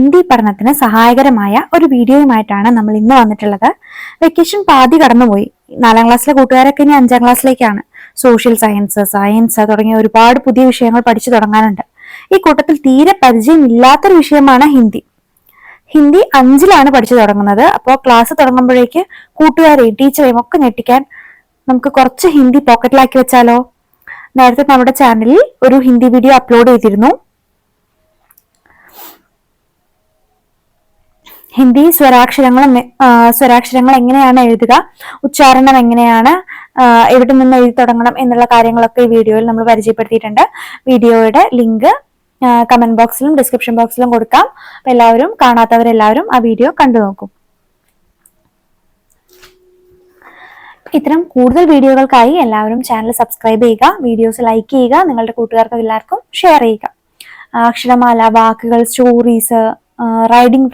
ഹിന്ദി പഠനത്തിന് സഹായകരമായ ഒരു വീഡിയോയുമായിട്ടാണ് നമ്മൾ ഇന്ന് വന്നിട്ടുള്ളത്. വെക്കേഷൻ പാതി കടന്നുപോയി. നാലാം ക്ലാസ്സിലെ കൂട്ടുകാരൊക്കെ ഇനി അഞ്ചാം ക്ലാസ്സിലേക്കാണ്. സോഷ്യൽ സയൻസ് സയൻസ് തുടങ്ങിയ ഒരുപാട് പുതിയ വിഷയങ്ങൾ പഠിച്ചു തുടങ്ങാനുണ്ട്. ഈ കൂട്ടത്തിൽ തീരെ പരിചയമില്ലാത്തൊരു വിഷയമാണ് ഹിന്ദി. ഹിന്ദി അഞ്ചിലാണ് പഠിച്ചു തുടങ്ങുന്നത്. അപ്പോൾ ക്ലാസ് തുടങ്ങുമ്പോഴേക്ക് കൂട്ടുകാരെയും ടീച്ചറെയും ഒക്കെ ഞെട്ടിക്കാൻ നമുക്ക് കുറച്ച് ഹിന്ദി പോക്കറ്റിലാക്കി വെച്ചാലോ? നേരത്തെ നമ്മുടെ ചാനലിൽ ഒരു ഹിന്ദി വീഡിയോ അപ്ലോഡ് ചെയ്തിരുന്നു. ഹിന്ദി സ്വരാക്ഷരങ്ങൾ സ്വരാക്ഷരങ്ങൾ എങ്ങനെയാണ് എഴുതുക ഉച്ചാരണം എങ്ങനെയാണ് എവിടെ നിന്ന് എഴുതി തുടങ്ങണം എന്നുള്ള കാര്യങ്ങളൊക്കെ ഈ വീഡിയോയിൽ നമ്മൾ പരിചയപ്പെടുത്തിയിട്ടുണ്ട്. വീഡിയോയുടെ ലിങ്ക് കമന്റ് ബോക്സിലും ഡിസ്ക്രിപ്ഷൻ ബോക്സിലും കൊടുക്കാം. എല്ലാവരും കാണാത്തവരെല്ലാവരും ആ വീഡിയോ കണ്ടു നോക്കും. ഇത്തരം കൂടുതൽ വീഡിയോകൾക്കായി എല്ലാവരും ചാനൽ സബ്സ്ക്രൈബ് ചെയ്യുക വീഡിയോസ് ലൈക്ക് ചെയ്യുക നിങ്ങളുടെ കൂട്ടുകാർക്ക് എല്ലാവർക്കും ഷെയർ ചെയ്യുക. അക്ഷരമാല വാക്കുകൾ സ്റ്റോറീസ് റൈഡിംഗ്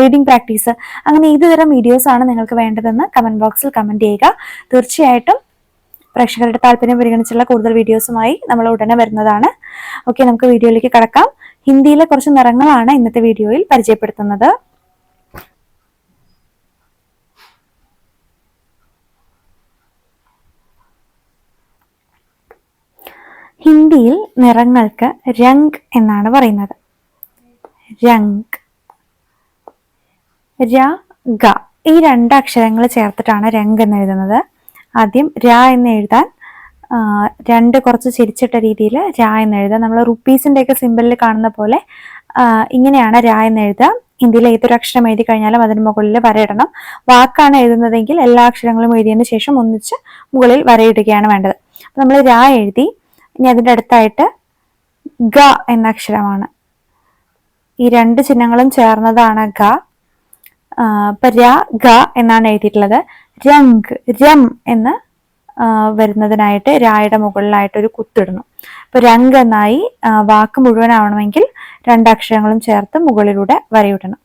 റീഡിംഗ് പ്രാക്ടീസ് അങ്ങനെ ഏത് തരം വീഡിയോസ് ആണ് നിങ്ങൾക്ക് വേണ്ടതെന്ന് കമന്റ് ബോക്സിൽ കമന്റ് ചെയ്യുക. തീർച്ചയായിട്ടും പ്രേക്ഷകരുടെ താല്പര്യം പരിഗണിച്ചുള്ള കൂടുതൽ വീഡിയോസുമായി നമ്മൾ ഉടനെ വരുന്നതാണ്. ഓക്കെ നമുക്ക് വീഡിയോയിലേക്ക് കടക്കാം. ഹിന്ദിയിലെ കുറച്ച് നിറങ്ങളാണ് ഇന്നത്തെ വീഡിയോയിൽ പരിചയപ്പെടുത്തുന്നത്. ഹിന്ദിയിൽ നിറങ്ങൾക്ക് രംഗ് എന്നാണ് പറയുന്നത്. രംഗ്. ര ഗ. ഈ രണ്ട് അക്ഷരങ്ങൾ ചേർത്തിട്ടാണ് രംഗ് എന്ന് എഴുതുന്നത്. ആദ്യം ര എന്ന് എഴുതാൻ രണ്ട് കുറച്ച് ചിരിച്ചിട്ട രീതിയിൽ ര എന്ന് എഴുതാം. നമ്മൾ റുപ്പീസിന്റെ ഒക്കെ സിമ്പിളിൽ കാണുന്ന പോലെ ഇങ്ങനെയാണ് ര എന്ന് എഴുതുക ഹിന്ദിയിൽ ഏതൊരു അക്ഷരം എഴുതി കഴിഞ്ഞാലും അതിന് മുകളിൽ വരയിടണം. വാക്കാണ് എഴുതുന്നതെങ്കിൽ എല്ലാ അക്ഷരങ്ങളും എഴുതിയതിന് ശേഷം ഒന്നിച്ച് മുകളിൽ വരയിടുകയാണ് വേണ്ടത്. അപ്പം നമ്മൾ ര എഴുതി ഇനി അതിന്റെ അടുത്തായിട്ട് ഗ എന്ന അക്ഷരമാണ്. ഈ രണ്ട് ചിഹ്നങ്ങളും ചേർന്നതാണ് ഗ. ഇപ്പൊ ഗ എന്നാണ് എഴുതിയിട്ടുള്ളത്. രംഗ് രം എന്ന് വരുന്നതിനായിട്ട് രായുടെ മുകളിലായിട്ട് ഒരു കുത്തിടുന്നു. അപ്പൊ രംഗ് എന്നായി വാക്ക് മുഴുവനാവണമെങ്കിൽ രണ്ടക്ഷരങ്ങളും ചേർത്ത് മുകളിലൂടെ വരയിടണം.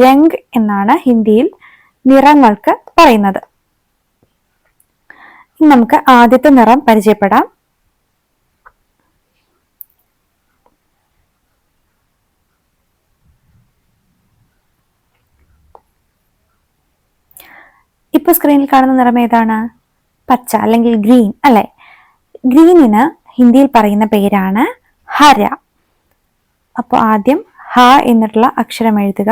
രംഗ് എന്നാണ് ഹിന്ദിയിൽ നിറങ്ങൾക്ക് പറയുന്നത്. നമുക്ക് ആദ്യത്തെ നിറം പരിചയപ്പെടാം. ഇപ്പൊ സ്ക്രീനിൽ കാണുന്ന നിറം ഏതാണ്? പച്ച അല്ലെങ്കിൽ ഗ്രീൻ അല്ലേ? ഗ്രീനിന് ഹിന്ദിയിൽ പറയുന്ന പേരാണ് ഹര. അപ്പോൾ ആദ്യം ഹ എന്നിട്ടുള്ള അക്ഷരം എഴുതുക.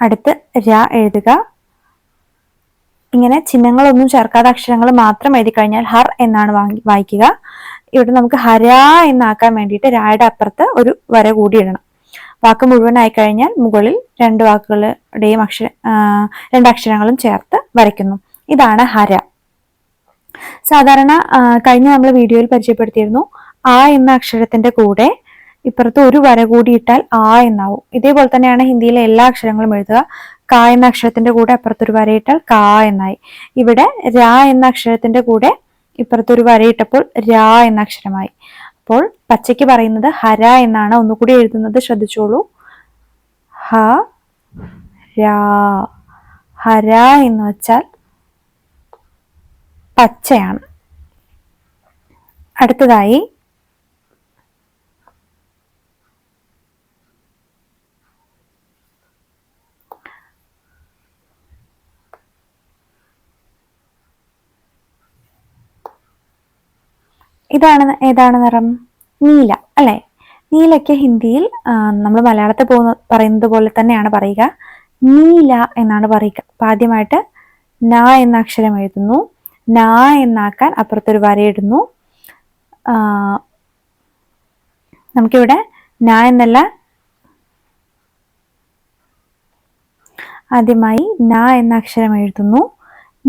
അടുത്ത് ര എഴുതുക. ഇങ്ങനെ ചിഹ്നങ്ങളൊന്നും ചേർക്കാതെ അക്ഷരങ്ങൾ മാത്രം എഴുതി കഴിഞ്ഞാൽ ഹർ എന്നാണ് വായിക്കുക. ഇവിടെ നമുക്ക് ഹര എന്നാക്കാൻ വേണ്ടിയിട്ട് രായുടെ അപ്പുറത്ത് ഒരു വര കൂടി ഇടണം. വാക്ക് മുഴുവനായി കഴിഞ്ഞാൽ മുകളിൽ രണ്ട് വാക്കുകളുടെയും അക്ഷര രണ്ടക്ഷരങ്ങളും ചേർത്ത് വരയ്ക്കുന്നു. ഇതാണ് ഹര. സാധാരണ കഴിഞ്ഞ നമ്മൾ വീഡിയോയിൽ പരിചയപ്പെടുത്തിയിരുന്നു ആ എന്ന അക്ഷരത്തിന്റെ കൂടെ ഇപ്പുറത്ത് ഒരു വര കൂടി ഇട്ടാൽ ആ എന്നാവും. ഇതേപോലെ തന്നെയാണ് ഹിന്ദിയിലെ എല്ലാ അക്ഷരങ്ങളും എഴുതുക. ക എന്ന അക്ഷരത്തിന്റെ കൂടെ അപ്പുറത്തൊരു വരയിട്ടാൽ കാ എന്നായി. ഇവിടെ രാ എന്ന അക്ഷരത്തിന്റെ കൂടെ ഇപ്പുറത്തൊരു വരയിട്ടപ്പോൾ രാ എന്ന അക്ഷരമായി. അപ്പോൾ പച്ചയ്ക്ക് പറയുന്നത് ഹര എന്നാണ്. ഒന്നുകൂടി എഴുതുന്നത് ശ്രദ്ധിച്ചോളൂ. ഹ രാ ഹര എന്ന് വെച്ചാൽ പച്ചയാണ്. അടുത്തതായി ഇതാണ് ഏതാണ് നിറം? നീല അല്ലേ? നീലയ്ക്ക് ഹിന്ദിയിൽ നമ്മൾ മലയാളത്തിൽ പോകുന്ന പറയുന്നത് പോലെ തന്നെയാണ് പറയുക. നീല എന്നാണ് പറയുക. അപ്പം ആദ്യമായിട്ട് ന എന്ന അക്ഷരം എഴുതുന്നു. ന എന്നാക്കാൻ അപ്പുറത്തൊരു വരയിടുന്നു നമുക്കിവിടെ ന എന്നല്ല ആദ്യമായി ന എന്ന അക്ഷരം എഴുതുന്നു.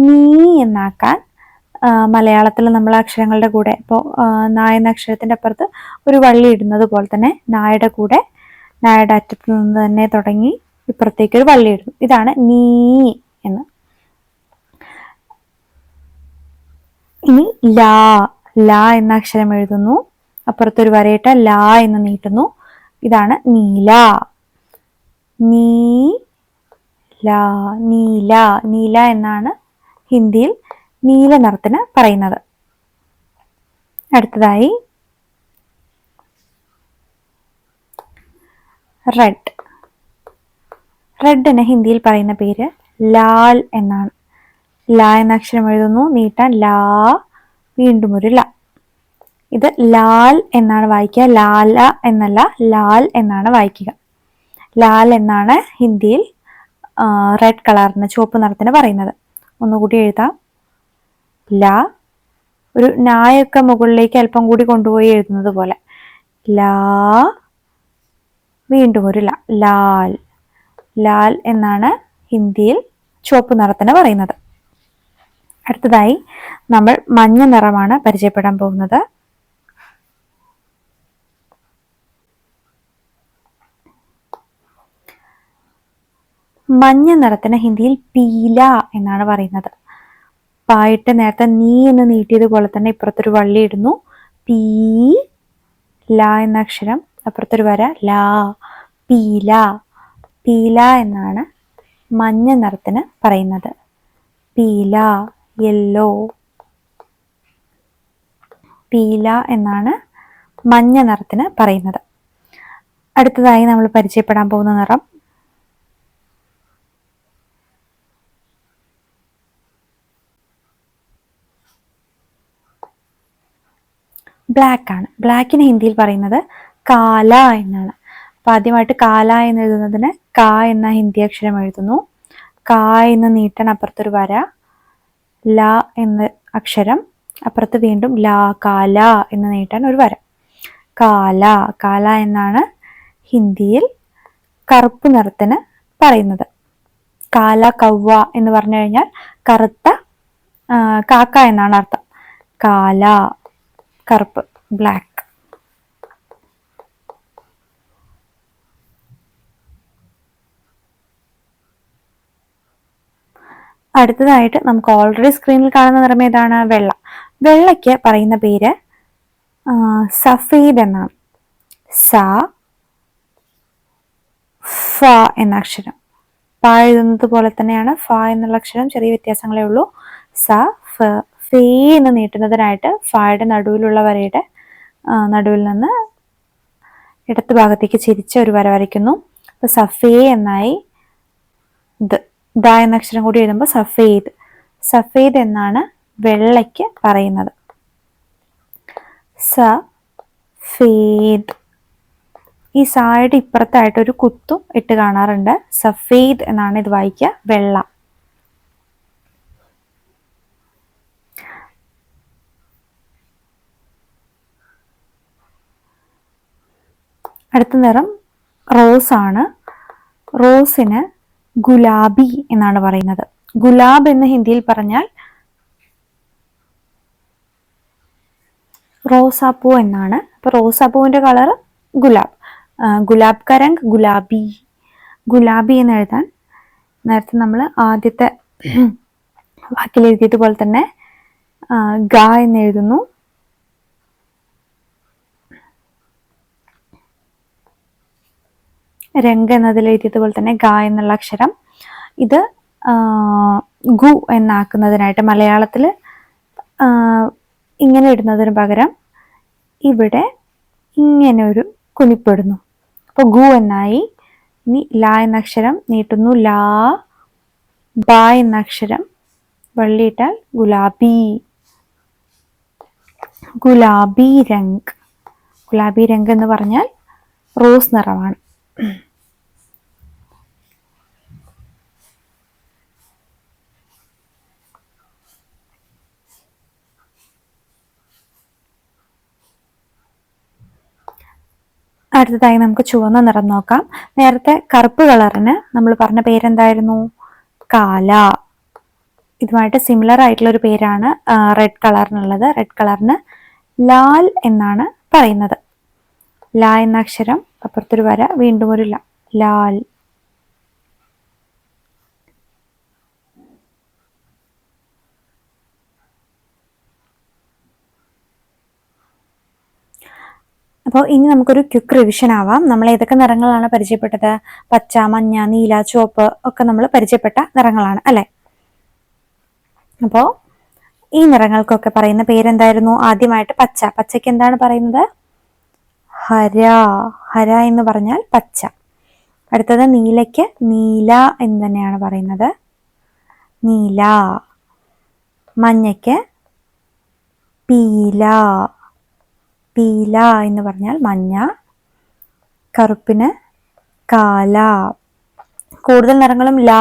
നീ എന്നാക്കാൻ മലയാളത്തിൽ നമ്മൾ അക്ഷരങ്ങളുടെ കൂടെ. ഇപ്പോൾ നായ എന്ന അക്ഷരത്തിന്റെ അപ്പുറത്ത് ഒരു വള്ളി ഇടുന്നത് പോലെ തന്നെ നായുടെ കൂടെ നായുടെ അറ്റത്ത് നിന്ന് തന്നെ തുടങ്ങി ഇപ്പുറത്തേക്ക് ഒരു വള്ളി ഇടുന്നു. ഇതാണ് നീ എന്ന്. ഇനി ലാ ലാ എന്ന അക്ഷരം എഴുതുന്നു. അപ്പുറത്തൊരു വരയിട്ട ലാ എന്ന് നീട്ടുന്നു. ഇതാണ് നീല. നീ ലാ നീല. നീല എന്നാണ് ഹിന്ദിയിൽ നീല നിറത്തിന് പറയുന്നത്. അടുത്തതായി റെഡ്. റെഡിന് ഹിന്ദിയിൽ പറയുന്ന പേര് ലാൽ എന്നാണ്. ലാ എന്ന അക്ഷരം എഴുതുന്നു നീട്ടാൻ ലാ വീണ്ടും ഒരു ല. ഇത് ലാൽ എന്നാണ് വായിക്കുക ലാല എന്നല്ല ലാൽ എന്നാണ് വായിക്കുക. ലാൽ എന്നാണ് ഹിന്ദിയിൽ റെഡ് കളറിന് ചുവപ്പ് നിറത്തിന് പറയുന്നത്. ഒന്നുകൂടി എഴുതാം. ല ഒരു നായൊക്കെ മുകളിലേക്ക് അല്പം കൂടി കൊണ്ടുപോയി എഴുതുന്നത് പോലെ. ലാ വീണ്ടും ഒരു ലാൽ. ലാൽ എന്നാണ് ഹിന്ദിയിൽ ചുവപ്പ് നിറത്തിന് പറയുന്നത്. അടുത്തതായി നമ്മൾ മഞ്ഞ നിറമാണ് പരിചയപ്പെടാൻ പോകുന്നത്. മഞ്ഞ നിറത്തിന് ഹിന്ദിയിൽ പീല എന്നാണ് പറയുന്നത്. പായിട്ട് നേരത്തെ നീ എന്ന് നീട്ടിയത് പോലെ തന്നെ ഇപ്പുറത്തൊരു വള്ളി ഇടുന്നു. പീ ല എന്ന അക്ഷരം അപ്പുറത്തൊരു വര ലാ പീല പീല എന്നാണ് മഞ്ഞ നിറത്തിന് പറയുന്നത്. പീല യെല്ലോ. പീല എന്നാണ് മഞ്ഞ നിറത്തിന് പറയുന്നത്. അടുത്തതായി നമ്മൾ പരിചയപ്പെടാൻ പോകുന്ന നിറം ബ്ലാക്ക് ആണ്. ബ്ലാക്കിന് ഹിന്ദിയിൽ പറയുന്നത് കാല എന്നാണ്. അപ്പം ആദ്യമായിട്ട് കാല എന്ന് എഴുതുന്നതിന് കാ എന്ന ഹിന്ദി അക്ഷരം എഴുതുന്നു. കാ എന്ന് നീട്ടണ അപ്പുറത്തൊരു വര. ല എന്ന അക്ഷരം അപ്പുറത്ത് വീണ്ടും ല കാല എന്ന് നീട്ടാൻ ഒരു വര. കാല കാല എന്നാണ് ഹിന്ദിയിൽ കറുപ്പ് നിറത്തിന് പറയുന്നത്. കാല കവ്വ എന്ന് പറഞ്ഞു കഴിഞ്ഞാൽ കറുത്ത കാക്ക എന്നാണ് അർത്ഥം. കാല കറുപ്പ് ബ്ലാക്ക് അടുത്തതായിട്ട് നമുക്ക് ഓൾറെഡി സ്ക്രീനിൽ കാണുന്ന നിറം ഏതാണ്? വെള്ള. വെള്ളയ്ക്ക് പറയുന്ന പേര് സഫീദ് എന്നാണ്. സ ഫ എന്ന അക്ഷരം. പ എഴുതുന്നത് പോലെ തന്നെയാണ് ഫ എന്നുള്ള അക്ഷരം. ചെറിയ വ്യത്യാസങ്ങളേ ഉള്ളൂ. സ ഫ എന്ന് നീട്ടുന്നതിനായിട്ട് ഫായുടെ നടുവിലുള്ള വരയുടെ നടുവിൽ നിന്ന് ഇടത്ത് ഭാഗത്തേക്ക് ചിരിച്ച ഒരു വര വരയ്ക്കുന്നു. അപ്പോൾ സഫേ എന്നായി ദ എന്ന അക്ഷരം കൂടി എഴുതുമ്പോൾ സഫേദ്. സഫേദ് എന്നാണ് വെള്ളയ്ക്ക് പറയുന്നത്. സ ഫേദ് ഈ സായുടെ ഇപ്പുറത്തായിട്ട് ഒരു കുത്തും ഇട്ട് കാണാറുണ്ട്. സഫേദ് എന്നാണ് ഇത് വായിക്കുക. വെള്ള. അടുത്ത നിറം ആണ് റോസിന് ഗുലാബി എന്നാണ് പറയുന്നത്. ഗുലാബ് എന്ന് ഹിന്ദിയിൽ പറഞ്ഞാൽ റോസാപ്പൂ എന്നാണ്. അപ്പൊ റോസാപ്പൂവിന്റെ കളർ ഗുലാബ്. ഗുലാബ് കരങ് ഗുലാബി. ഗുലാബി എന്ന് എഴുതാൻ നേരത്തെ നമ്മൾ ആദ്യത്തെ വാക്കിൽ എഴുതിയതുപോലെ തന്നെ ഗ എന്ന് എഴുതുന്നു. രംഗ എന്നതിൽ എഴുതിയതുപോലെ തന്നെ ഗ എന്നുള്ള അക്ഷരം. ഇത് ഗു എന്നാക്കുന്നതിനായിട്ട് മലയാളത്തിൽ ഇങ്ങനെ ഇടുന്നതിന് പകരം ഇവിടെ ഇങ്ങനെ ഒരു കുനിപ്പിടുന്നു അപ്പോൾ ഗു എന്നായി ഇനി ല എന്ന അക്ഷരം നീട്ടുന്നു. ലാ ബ എന്ന അക്ഷരം വള്ളിയിട്ടാൽ ഗുലാബി. ഗുലാബി രംഗ്. ഗുലാബി രംഗ് എന്ന് പറഞ്ഞാൽ റോസ് നിറമാണ്. അടുത്തതായി നമുക്ക് ചുവന്ന നിറം നോക്കാം. നേരത്തെ കറുപ്പ് കളറിന് നമ്മൾ പറഞ്ഞ പേരെന്തായിരുന്നു? കാല. ഇതുമായിട്ട് സിമിലർ ആയിട്ടുള്ള ഒരു പേരാണ് റെഡ് കളറിനുള്ളത് റെഡ് കളറിന് ലാൽ എന്നാണ് പറയുന്നത്. ല എന്ന അക്ഷരം അപ്പുറത്തൊരു വര വീണ്ടും ഒരു ലാൽ. അപ്പോൾ ഇനി നമുക്കൊരു ക്വിക്ക് റിവിഷൻ ആവാം. നമ്മൾ ഏതൊക്കെ നിറങ്ങളാണ് പരിചയപ്പെട്ടത്? പച്ച മഞ്ഞ നീല ചുവപ്പ് ഒക്കെ നമ്മൾ പരിചയപ്പെട്ട നിറങ്ങളാണ് അല്ലേ? അപ്പോൾ ഈ നിറങ്ങൾക്കൊക്കെ പറയുന്ന പേരെന്തായിരുന്നു? ആദ്യമായിട്ട് പച്ച. പച്ചയ്ക്ക് എന്താണ് പറയുന്നത്? ഹര. ഹര എന്ന് പറഞ്ഞാൽ പച്ച. അടുത്തത് നീലയ്ക്ക് നീല എന്ന് തന്നെയാണ് പറയുന്നത്. നീല. മഞ്ഞയ്ക്ക് പീല. പീല എന്ന് പറഞ്ഞാൽ മഞ്ഞ കറുപ്പിന് കാല. കൂടുതൽ നിറങ്ങളും ല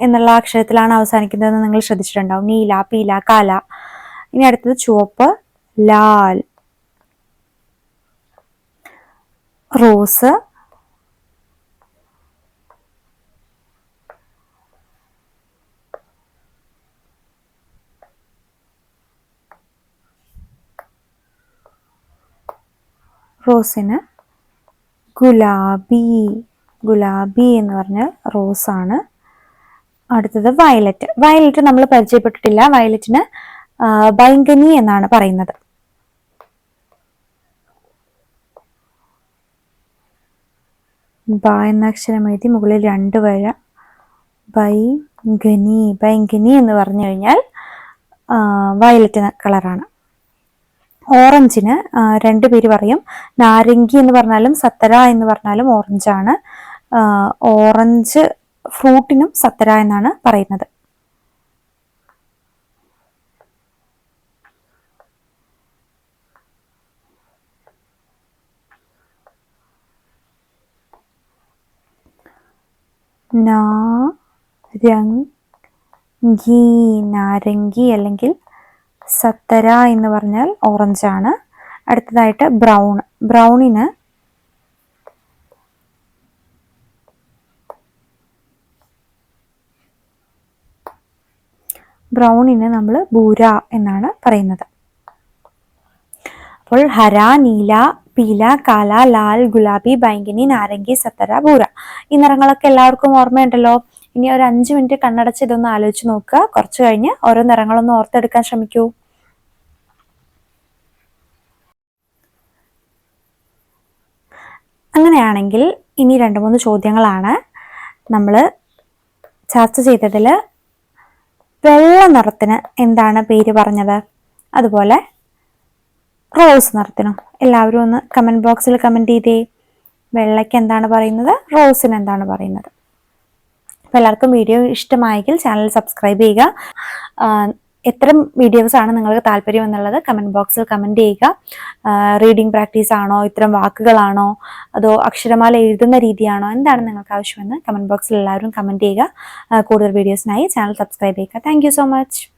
എന്നുള്ള അക്ഷരത്തിലാണ് അവസാനിക്കുന്നതെന്ന് നിങ്ങൾ ശ്രദ്ധിച്ചിട്ടുണ്ടാവും. നീല പീല കാല. ഇനി അടുത്തത് ചുവപ്പ് ലാൽ. റോസ് റോസിന് ഗുലാബി ഗുലാബി എന്ന് പറഞ്ഞാൽ റോസാണ്. അടുത്തത് വയലറ്റ്. വയലറ്റ് നമ്മൾ പരിചയപ്പെട്ടിട്ടില്ല. വയലറ്റിന് ബൈങ്കനി എന്നാണ് പറയുന്നത്. ബ എന്ന അക്ഷരം എഴുതി മുകളിൽ രണ്ട് വര. ബൈങ്കനി. ബൈങ്കനി എന്ന് പറഞ്ഞു കഴിഞ്ഞാൽ വയലറ്റ് കളറാണ്. ഓറഞ്ചിന് രണ്ട് പേര് പറയും. നാരങ്ങി എന്ന് പറഞ്ഞാലും സത്തര എന്ന് പറഞ്ഞാലും ഓറഞ്ചാണ്. ഓറഞ്ച് ഫ്രൂട്ടിനും സത്തര എന്നാണ് പറയുന്നത്. നാരങ്ങി നാരങ്ങി അല്ലെങ്കിൽ സത്തര എന്ന് പറഞ്ഞാൽ ഓറഞ്ച് ആണ്. അടുത്തതായിട്ട് ബ്രൗൺ ബ്രൗണിന് ബ്രൗണിന് നമ്മൾ ബൂര എന്നാണ് പറയുന്നത്. അപ്പോൾ ഹര നീല പീല കാല ലാൽ ഗുലാബി ബൈങ്കിനി നാരങ്ങി സത്തര ബൂര. ഈ നിറങ്ങളൊക്കെ എല്ലാവർക്കും ഓർമ്മയുണ്ടല്ലോ? ഇനി ഒരു അഞ്ച് മിനിറ്റ് കണ്ണടച്ച് ഇതൊന്ന് ആലോചിച്ച് നോക്കുക. കുറച്ച് കഴിഞ്ഞ് ഓരോ നിറങ്ങളൊന്ന് ഓർത്തെടുക്കാൻ ശ്രമിക്കൂ. അങ്ങനെയാണെങ്കിൽ ഇനി രണ്ട് മൂന്ന് ചോദ്യങ്ങളാണ്. നമ്മൾ ചർച്ച ചെയ്തതിൽ വെള്ള നിറത്തിന് എന്താണ് പേര് പറഞ്ഞത്? അതുപോലെ റോസ് നിറത്തിനും. എല്ലാവരും ഒന്ന് കമന്റ് ബോക്സിൽ കമന്റ് ചെയ്തേ. വെള്ളയ്ക്ക് എന്താണ് പറയുന്നത്? റോസിന് എന്താണ് പറയുന്നത്? അപ്പോൾ എല്ലാവർക്കും വീഡിയോ ഇഷ്ടമായെങ്കിൽ ചാനൽ സബ്സ്ക്രൈബ് ചെയ്യുക. എത്ര വീഡിയോസ് ആണ് നിങ്ങൾക്ക് താല്പര്യം എന്നുള്ളത് കമന്റ് ബോക്സിൽ കമന്റ് ചെയ്യുക. റീഡിംഗ് പ്രാക്ടീസ് ആണോ? ഇത്തരം വാക്കുകളാണോ? അതോ അക്ഷരമാല എഴുതുന്ന രീതിയാണോ? എന്താണ് നിങ്ങൾക്ക് ആവശ്യമെന്ന് കമന്റ് ബോക്സിൽ എല്ലാവരും കമന്റ് ചെയ്യുക. കൂടുതൽ വീഡിയോസിനായി ചാനൽ സബ്സ്ക്രൈബ് ചെയ്യുക. Thank so much